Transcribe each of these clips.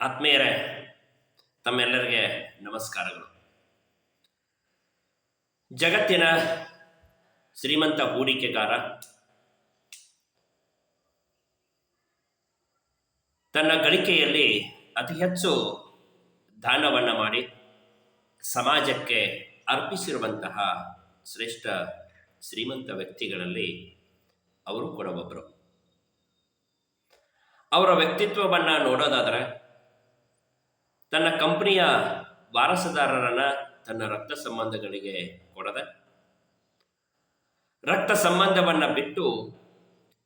ಆತ್ಮೀಯರೇ, ತಮ್ಮೆಲ್ಲರಿಗೆ ನಮಸ್ಕಾರಗಳು. ಜಗತ್ತಿನ ಶ್ರೀಮಂತ ಹೂಡಿಕೆಗಾರ, ತನ್ನ ಗಳಿಕೆಯಲ್ಲಿ ಅತಿ ಹೆಚ್ಚು ದಾನವನ್ನು ಮಾಡಿ ಸಮಾಜಕ್ಕೆ ಅರ್ಪಿಸಿರುವಂತಹ ಶ್ರೇಷ್ಠ ಶ್ರೀಮಂತ ವ್ಯಕ್ತಿಗಳಲ್ಲಿ ಅವರು ಕೂಡ ಒಬ್ಬರು ಅವರ ವ್ಯಕ್ತಿತ್ವವನ್ನು ನೋಡೋದಾದರೆ ತನ್ನ ಕಂಪನಿಯ ವಾರಸದಾರರನ್ನ ತನ್ನ ರಕ್ತ ಸಂಬಂಧಗಳಿಗೆ ಕೊಡದೆ ರಕ್ತ ಸಂಬಂಧವನ್ನು ಬಿಟ್ಟು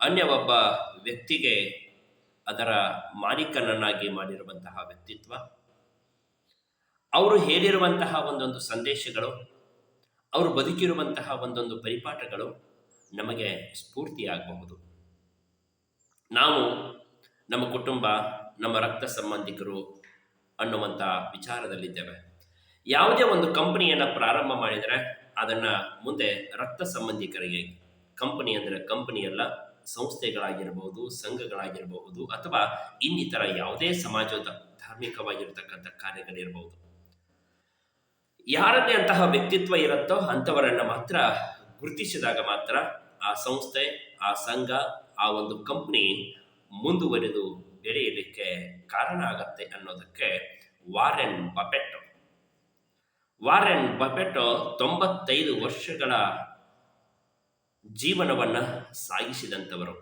ಅನ್ಯ ಒಬ್ಬ ವ್ಯಕ್ತಿಗೆ ಅದರ ಮಾಲೀಕನನ್ನಾಗಿ ಮಾಡಿರುವಂತಹ ವ್ಯಕ್ತಿತ್ವ. ಅವರು ಹೇಳಿರುವಂತಹ ಒಂದೊಂದು ಸಂದೇಶಗಳು, ಅವರು ಬದುಕಿರುವಂತಹ ಒಂದೊಂದು ಪರಿಪಾಠಗಳು ನಮಗೆ ಸ್ಫೂರ್ತಿಯಾಗಬಹುದು. ನಾವು ನಮ್ಮ ಕುಟುಂಬ, ನಮ್ಮ ರಕ್ತ ಸಂಬಂಧಿಕರು ಅನ್ನುವಂಥ ವಿಚಾರದಲ್ಲಿದ್ದೇವೆ. ಯಾವುದೇ ಒಂದು ಕಂಪನಿಯನ್ನು ಪ್ರಾರಂಭ ಮಾಡಿದರೆ ಅದನ್ನು ಮುಂದೆ ರಕ್ತ ಸಂಬಂಧಿಕರಿಗೆ, ಕಂಪನಿ ಅಂದರೆ ಕಂಪನಿಯಲ್ಲ ಸಂಸ್ಥೆಗಳಾಗಿರಬಹುದು ಸಂಘಗಳಾಗಿರಬಹುದು ಅಥವಾ ಇನ್ನಿತರ ಯಾವುದೇ ಸಮಾಜದ ಧಾರ್ಮಿಕವಾಗಿರ್ತಕ್ಕಂಥ ಕಾರ್ಯಗಳಿರಬಹುದು ಯಾರಲ್ಲಿ ಅಂತಹ ವ್ಯಕ್ತಿತ್ವ ಇರುತ್ತೋ ಅಂಥವರನ್ನು ಮಾತ್ರ ಗುರುತಿಸಿದಾಗ ಮಾತ್ರ ಆ ಸಂಸ್ಥೆ, ಆ ಸಂಘ, ಆ ಒಂದು ಕಂಪನಿ ಮುಂದುವರೆದು ಬೆಳೆಯಲಿಕ್ಕೆ ಕಾರಣ ಆಗತ್ತೆ ಅನ್ನೋದಕ್ಕೆ ವಾರೆನ್ ಬಫೆಟ್ ವಾರೆನ್ ಬಫೆಟ್ ತೊಂಬತ್ತೈದು ವರ್ಷಗಳ ಜೀವನವನ್ನು ಸಾಗಿಸಿದಂಥವರು.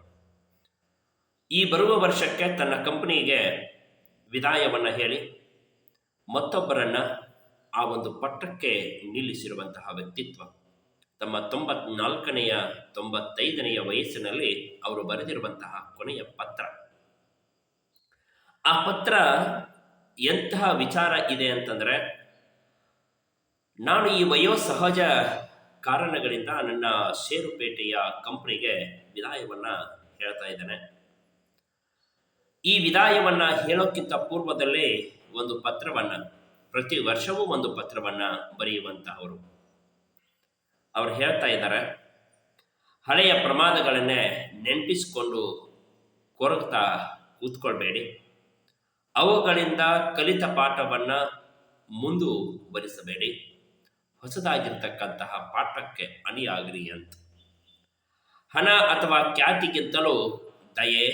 ಈ ಬರುವ ವರ್ಷಕ್ಕೆ ತನ್ನ ಕಂಪನಿಗೆ ವಿದಾಯವನ್ನು ಹೇಳಿ, ಮತ್ತೊಬ್ಬರನ್ನ ಆ ಒಂದು ಪಟ್ಟಕ್ಕೆ ನಿಲ್ಲಿಸಿರುವಂತಹ ವ್ಯಕ್ತಿತ್ವ. ತಮ್ಮ ತೊಂಬತ್ನಾಲ್ಕನೆಯ, ತೊಂಬತ್ತೈದನೆಯ ವಯಸ್ಸಿನಲ್ಲಿ ಅವರು ಬರೆದಿರುವಂತಹ ಕೊನೆಯ ಪತ್ರ. ಆ ಪತ್ರ ಎಂತಹ ವಿಚಾರ ಇದೆ ಅಂತಂದ್ರೆ, ನಾನು ಈ ವಯೋಸಹಜ ಕಾರಣಗಳಿಂದ ನನ್ನ ಷೇರುಪೇಟೆಯ ಕಂಪನಿಗೆ ವಿದಾಯವನ್ನ ಹೇಳ್ತಾ ಇದ್ದೇನೆ. ಈ ವಿದಾಯವನ್ನ ಹೇಳೋಕ್ಕಿಂತ ಪೂರ್ವದಲ್ಲಿ ಒಂದು ಪತ್ರವನ್ನ, ಪ್ರತಿ ವರ್ಷವೂ ಒಂದು ಪತ್ರವನ್ನ ಬರೆಯುವಂತಹವರು. ಅವ್ರು ಹೇಳ್ತಾ ಇದ್ದಾರೆ, ಹಳೆಯ ಪ್ರಮಾದಗಳನ್ನೇ ನೆನಪಿಸಿಕೊಂಡು ಕೊರಗ್ತಾ ಕೂತ್ಕೊಳ್ಬೇಡಿ. ಅವುಗಳಿಂದ ಕಲಿತ ಪಾಠವನ್ನು ಮುಂದುವರಿಸಬೇಡಿ ಹೊಸದಾಗಿರ್ತಕ್ಕಂತಹ ಪಾಠಕ್ಕೆ ಅಣಿಯಾಗ್ರಿ ಅಂತ. ಹಣ ಅಥವಾ ಖ್ಯಾತಿಗಿಂತಲೂ ದಯೆ,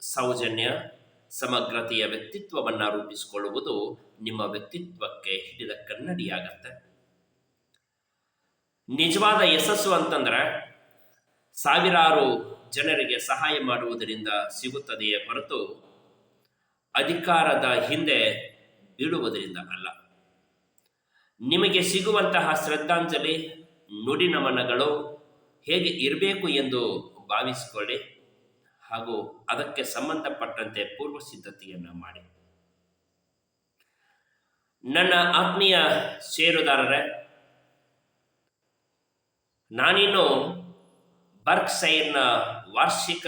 ಸೌಜನ್ಯ, ಸಮಗ್ರತೆಯ ವ್ಯಕ್ತಿತ್ವವನ್ನು ರೂಪಿಸಿಕೊಳ್ಳುವುದು ನಿಮ್ಮ ವ್ಯಕ್ತಿತ್ವಕ್ಕೆ ಹಿಡಿದ ಕನ್ನಡಿಯಾಗತ್ತೆ. ನಿಜವಾದ ಯಶಸ್ಸು ಅಂತಂದ್ರೆ ಸಾವಿರಾರು ಜನರಿಗೆ ಸಹಾಯ ಮಾಡುವುದರಿಂದ ಸಿಗುತ್ತದೆಯೇ ಹೊರತು ಅಧಿಕಾರದ ಹಿಂದೆ ಬೀಳುವುದರಿಂದ ಅಲ್ಲ. ನಿಮಗೆ ಸಿಗುವಂತಹ ಶ್ರದ್ಧಾಂಜಲಿ, ನುಡಿ ನಮನಗಳು ಹೇಗೆ ಇರಬೇಕು ಎಂದು ಭಾವಿಸಿಕೊಳ್ಳಿ ಹಾಗೂ ಅದಕ್ಕೆ ಸಂಬಂಧಪಟ್ಟಂತೆ ಪೂರ್ವ ಸಿದ್ಧತೆಯನ್ನು ಮಾಡಿ. ನನ್ನ ಆತ್ಮೀಯ ಷೇರುದಾರರೇ, ನಾನಿನ್ನು ಬರ್ಕ್ ಸೈರ್ನ ವಾರ್ಷಿಕ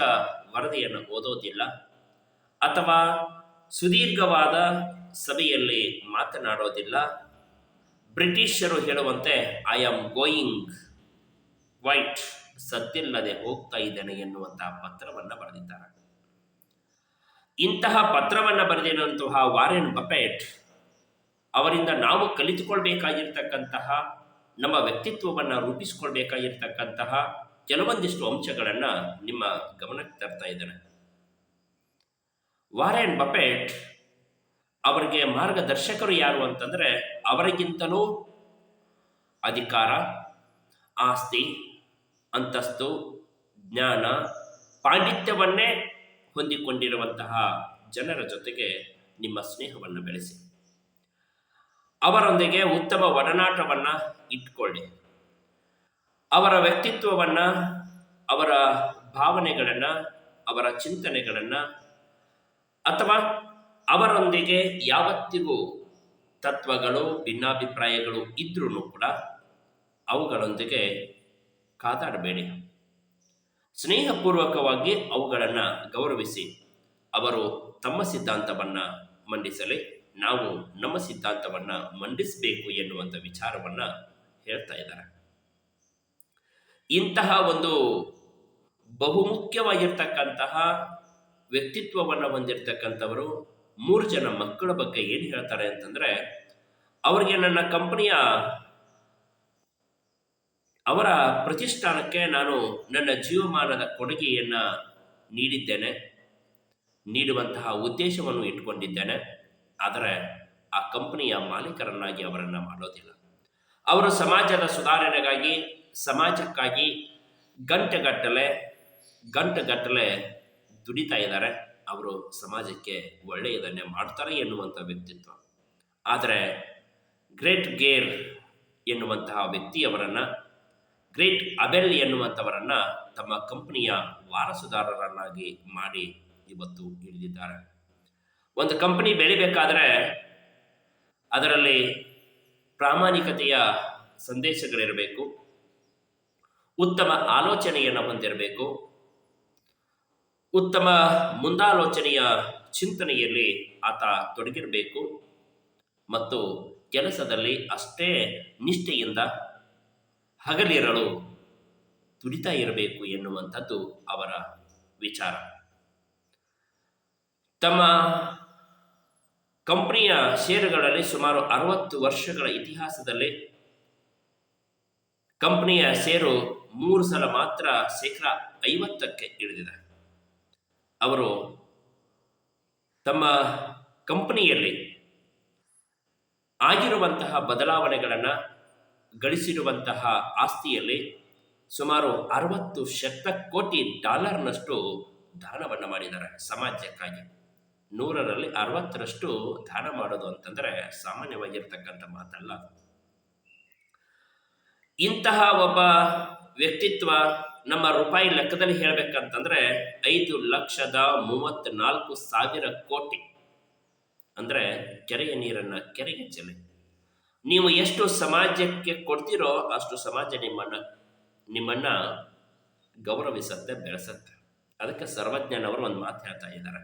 ವರದಿಯನ್ನು ಓದೋದಿಲ್ಲ ಅಥವಾ ಸುದೀರ್ಘವಾದ ಸಭೆಯಲ್ಲಿ ಮಾತನಾಡೋದಿಲ್ಲ. ಬ್ರಿಟಿಷರು ಹೇಳುವಂತೆ ಐ ಆಮ್ ಗೋಯಿಂಗ್ ವೈಟ್ ಸದ್ದಿಲ್ಲದೆ ಹೋಗ್ತಾ ಇದ್ದೇನೆ ಎನ್ನುವಂತಹ ಪತ್ರವನ್ನು ಬರೆದಿದ್ದಾರೆ. ಇಂತಹ ಪತ್ರವನ್ನು ಬರೆದಿರುವಂತಹ ವಾರೆನ್ ಬಪೆಟ್ ಅವರಿಂದ ನಾವು ಕಲಿತುಕೊಳ್ಬೇಕಾಗಿರ್ತಕ್ಕಂತಹ, ನಮ್ಮ ವ್ಯಕ್ತಿತ್ವವನ್ನು ರೂಪಿಸಿಕೊಳ್ಬೇಕಾಗಿರ್ತಕ್ಕಂತಹ ಕೆಲವೊಂದಿಷ್ಟು ಅಂಶಗಳನ್ನು ನಿಮ್ಮ ಗಮನಕ್ಕೆ ತರ್ತಾ ಇದ್ದೇನೆ. ವಾರೆನ್ ಬಪೆಟ್ ಅವರಿಗೆ ಮಾರ್ಗದರ್ಶಕರು ಯಾರು ಅಂತಂದರೆ ಅವರಿಗಿಂತಲೂ ಅಧಿಕಾರ, ಆಸ್ತಿ, ಅಂತಸ್ತು, ಜ್ಞಾನ, ಪಾಂಡಿತ್ಯವನ್ನೇ ಹೊಂದಿಕೊಂಡಿರುವಂತಹ ಜನರ ಜೊತೆಗೆ ನಿಮ್ಮ ಸ್ನೇಹವನ್ನು ಬೆಳೆಸಿ. ಅವರೊಂದಿಗೆ ಉತ್ತಮ ಒಡನಾಟವನ್ನು ಇಟ್ಕೊಳ್ಳಿ. ಅವರ ವ್ಯಕ್ತಿತ್ವವನ್ನು, ಅವರ ಭಾವನೆಗಳನ್ನು, ಅವರ ಚಿಂತನೆಗಳನ್ನು ಅಥವಾ ಅವರೊಂದಿಗೆ ಯಾವತ್ತಿಗೂ ತತ್ವಗಳು, ಭಿನ್ನಾಭಿಪ್ರಾಯಗಳು ಇದ್ರೂ ಕೂಡ ಅವುಗಳೊಂದಿಗೆ ಕಾದಾಡಬೇಡಿ. ಸ್ನೇಹಪೂರ್ವಕವಾಗಿ ಅವುಗಳನ್ನು ಗೌರವಿಸಿ, ಅವರು ತಮ್ಮ ಸಿದ್ಧಾಂತವನ್ನು ಮಂಡಿಸಲಿ, ನಾವು ನಮ್ಮ ಸಿದ್ಧಾಂತವನ್ನು ಮಂಡಿಸಬೇಕು ಎನ್ನುವಂಥ ವಿಚಾರವನ್ನು ಹೇಳ್ತಾ ಇದ್ದಾರೆ. ಇಂತಹ ಒಂದು ಬಹುಮುಖ್ಯವಾಗಿರ್ತಕ್ಕಂತಹ ವ್ಯಕ್ತಿತ್ವವನ್ನು ಹೊಂದಿರತಕ್ಕಂಥವರು ಮೂರು ಜನ ಮಕ್ಕಳ ಬಗ್ಗೆ ಏನು ಹೇಳ್ತಾರೆ ಅಂತಂದರೆ, ಅವರಿಗೆ ನನ್ನ ಕಂಪನಿಯ ಅವರ ಪ್ರತಿಷ್ಠಾನಕ್ಕೆ ನಾನು ನನ್ನ ಜೀವಮಾನದ ಕೊಡುಗೆಯನ್ನು ನೀಡಿದ್ದೇನೆ, ನೀಡುವಂತಹ ಉದ್ದೇಶವನ್ನು ಇಟ್ಕೊಂಡಿದ್ದೇನೆ, ಆದರೆ ಆ ಕಂಪನಿಯ ಮಾಲೀಕರನ್ನಾಗಿ ಅವರನ್ನು ಮಾಡೋದಿಲ್ಲ. ಅವರು ಸಮಾಜದ ಸುಧಾರಣೆಗಾಗಿ, ಸಮಾಜಕ್ಕಾಗಿ ಗಂಟೆಗಟ್ಟಲೆ ಗಂಟೆಗಟ್ಟಲೆ ದುಡಿತಾ ಇದ್ದಾರೆ, ಅವರು ಸಮಾಜಕ್ಕೆ ಒಳ್ಳೆಯದನ್ನೇ ಮಾಡ್ತಾರೆ ಎನ್ನುವಂಥ ವ್ಯಕ್ತಿತ್ವ. ಆದರೆ ಗ್ರೇಟ್ ಗೇರ್ ಎನ್ನುವಂತಹ ವ್ಯಕ್ತಿಯವರನ್ನು, ಗ್ರೇಟ್ ಅಬೆಲ್ ಎನ್ನುವಂಥವರನ್ನು ತಮ್ಮ ಕಂಪನಿಯ ವಾರಸುದಾರರನ್ನಾಗಿ ಮಾಡಿ ಇವತ್ತು ಹಿಡಿದಿದ್ದಾರೆ. ಒಂದು ಕಂಪನಿ ಬೆಳಿಬೇಕಾದರೆ ಅದರಲ್ಲಿ ಪ್ರಾಮಾಣಿಕತೆಯ ಸಂದೇಶಗಳಿರಬೇಕು, ಉತ್ತಮ ಆಲೋಚನೆಯನ್ನು ಹೊಂದಿರಬೇಕು ಉತ್ತಮ ಮುಂದಾಲೋಚನೆಯ ಚಿಂತನೆಯಲ್ಲಿ ಆತ ತೊಡಗಿರಬೇಕು ಮತ್ತು ಕೆಲಸದಲ್ಲಿ ಅಷ್ಟೇ ನಿಷ್ಠೆಯಿಂದ ಹಗಲಿರಲು ದುಡಿತಾ ಇರಬೇಕು ಎನ್ನುವಂಥದ್ದು ಅವರ ವಿಚಾರ. ತಮ್ಮ ಕಂಪನಿಯ ಷೇರುಗಳಲ್ಲಿ ಸುಮಾರು ಅರವತ್ತು ವರ್ಷಗಳ ಇತಿಹಾಸದಲ್ಲಿ ಕಂಪನಿಯ ಷೇರು ಮೂರು ಸಲ ಮಾತ್ರ ಶೇಕಡ ಐವತ್ತಕ್ಕೆ ಇಳಿದಿದೆ. ಅವರು ತಮ್ಮ ಕಂಪನಿಯಲ್ಲಿ ಆಗಿರುವಂತಹ ಬದಲಾವಣೆಗಳನ್ನು ಗಳಿಸಿರುವಂತಹ ಆಸ್ತಿಯಲ್ಲಿ ಸುಮಾರು ಅರವತ್ತು ಶತಕೋಟಿ ಡಾಲರ್ನಷ್ಟು ದಾನವನ್ನು ಮಾಡಿದ್ದಾರೆ. ಸಮಾಜಕ್ಕಾಗಿ ನೂರರಲ್ಲಿ ಅರವತ್ತರಷ್ಟು ದಾನ ಮಾಡೋದು ಅಂತಂದರೆ ಸಾಮಾನ್ಯವಾಗಿರ್ತಕ್ಕಂಥ ಮಾತಲ್ಲ ಇಂತಹ ಒಬ್ಬ ವ್ಯಕ್ತಿತ್ವ ನಮ್ಮ ರೂಪಾಯಿ ಲೆಕ್ಕದಲ್ಲಿ ಹೇಳಬೇಕಂತಂದ್ರೆ ಐದು ಲಕ್ಷದ ಮೂವತ್ತ್ನಾಲ್ಕು ಸಾವಿರ ಕೋಟಿ. ಅಂದರೆ ಕೆರೆಯ ನೀರನ್ನು ಕೆರೆಗೆ ಚೆಲ್ಲಿ ನೀವು ಎಷ್ಟು ಸಮಾಜಕ್ಕೆ ಕೊಡ್ತೀರೋ ಅಷ್ಟು ಸಮಾಜ ನಿಮ್ಮನ್ನು ನಿಮ್ಮನ್ನು ಗೌರವಿಸತ್ತೆ, ಬೆಳೆಸತ್ತೆ. ಅದಕ್ಕೆ ಸರ್ವಜ್ಞನವರು ಒಂದು ಮಾತು ಹೇಳ್ತಾ ಇದ್ದಾರೆ.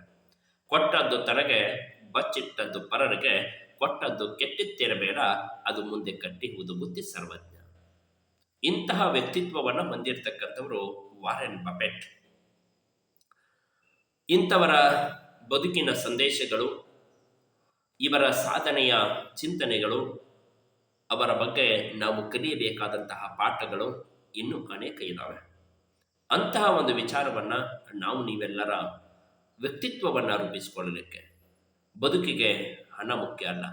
ಕೊಟ್ಟದ್ದು ತನಗೆ, ಬಚ್ಚಿಟ್ಟದ್ದು ಪರರಿಗೆ, ಕೊಟ್ಟದ್ದು ಕೆಟ್ಟಿತ್ತಿರಬೇಡ ಅದು ಮುಂದೆ ಕಟ್ಟಿ ಬುದ್ಧಿ ಸರ್ವಜ್ಞ. ಇಂತಹ ವ್ಯಕ್ತಿತ್ವವನ್ನು ಹೊಂದಿರತಕ್ಕಂಥವರು ವಾರೆನ್ ಬಪೆಟ್ ಇಂಥವರ ಬದುಕಿನ ಸಂದೇಶಗಳು, ಇವರ ಸಾಧನೆಯ ಚಿಂತನೆಗಳು, ಅವರ ಬಗ್ಗೆ ನಾವು ಕಲಿಯಬೇಕಾದಂತಹ ಪಾಠಗಳು ಇನ್ನೂ ಅನೇಕ ಇದ್ದಾವೆ ಅಂತಹ ಒಂದು ವಿಚಾರವನ್ನು ನಾವು ನೀವೆಲ್ಲರ ವ್ಯಕ್ತಿತ್ವವನ್ನು ರೂಪಿಸಿಕೊಳ್ಳಲಿಕ್ಕೆ ಬದುಕಿಗೆ ಹಣ ಮುಖ್ಯ ಅಲ್ಲ.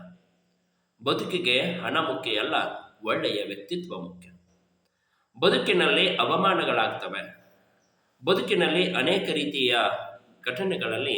ಬದುಕಿಗೆ ಹಣ ಮುಖ್ಯ ಅಲ್ಲ, ಒಳ್ಳೆಯ ವ್ಯಕ್ತಿತ್ವ ಮುಖ್ಯ. ಬದುಕಿನಲ್ಲಿ ಅವಮಾನಗಳಾಗ್ತವೆ. ಬದುಕಿನಲ್ಲಿ ಅನೇಕ ರೀತಿಯ ಘಟನೆಗಳಲ್ಲಿ